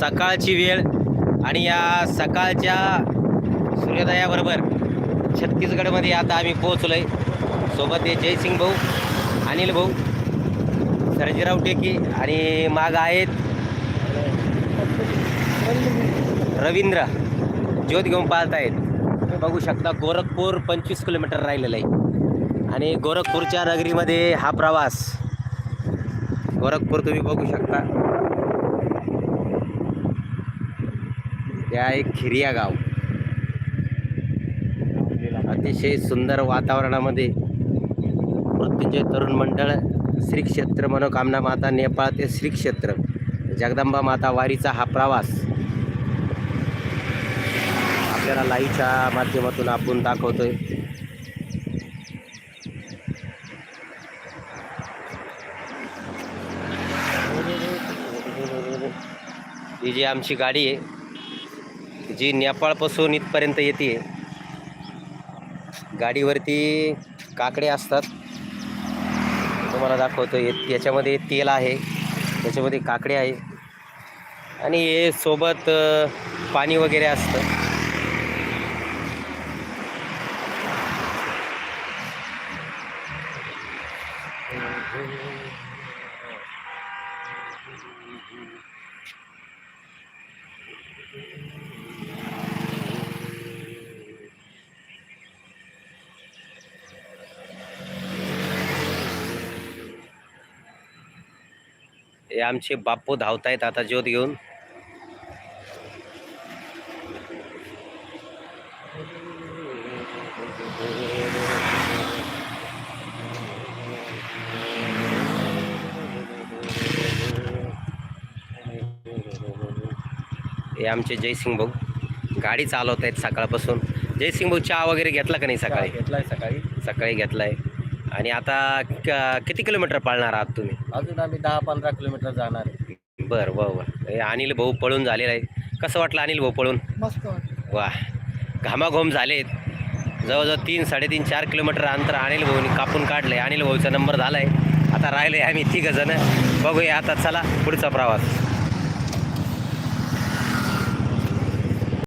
सकाळची वेळ आणि या सकाळच्या सूर्योदयाबरोबर छत्तीसगडमध्ये आता आम्ही पोहोचलोय. सोबत हे जयसिंग भाऊ अनिल भाऊ सर्जीराव टेके आणि माग आहेत रवींद्र. ज्योत घेऊन पाहत आहेत तुम्ही बघू शकता गोरखपूर पंचवीस किलोमीटर राहिलेलं आहे. आणि गोरखपूरच्या नगरीमध्ये हा प्रवास. गोरखपूर तुम्ही बघू शकता. हे आहे खिरिया गाव. अतिशय सुंदर वातावरणामध्ये मृत्युंजय तरुण मंडळ श्री क्षेत्र मनोकामना माता नेपाळ ते श्री क्षेत्र जगदंबा माता वारीचा हा प्रवास. आपल्याला लाईव्हच्या माध्यमातून आपण दाखवतोय. ही जी आमची गाडी आहे जी नेपाळपासून इथपर्यंत येते गाडीवरती काकडे असतात. तुम्हाला दाखवतो ये- याच्यामध्ये तेल आहे त्याच्यामध्ये काकडे आहे. आणि हे सोबत पाणी वगैरे असतं. हे आमचे बाप्पू धावतायत आता ज्योत घेऊन. हे आमचे जयसिंग भाऊ. गाडी चालवत आहेत सकाळपासून. जयसिंग भाऊ चहा वगैरे घेतला का नाही सकाळी? घेतलाय सकाळी. सकाळी घेतलाय. आणि आता क- किती किलोमीटर पाळणार आहात तुम्ही? अजून आम्ही दहा पंधरा किलोमीटर जाणार आहे. बरं बरं बरं. हे अनिल भाऊ पळून झालेला आहे. कसं वाटलं अनिल भाऊ पळून? मस्त वा घामाघूम झालेत. जवळजवळ तीन साडेतीन चार किलोमीटर अंतर अनिल भाऊनी कापून काढलंय. अनिल भाऊचा नंबर झालाय. आता राहिले आम्ही तिघ जण. बघूया आता चला पुढचा प्रवास.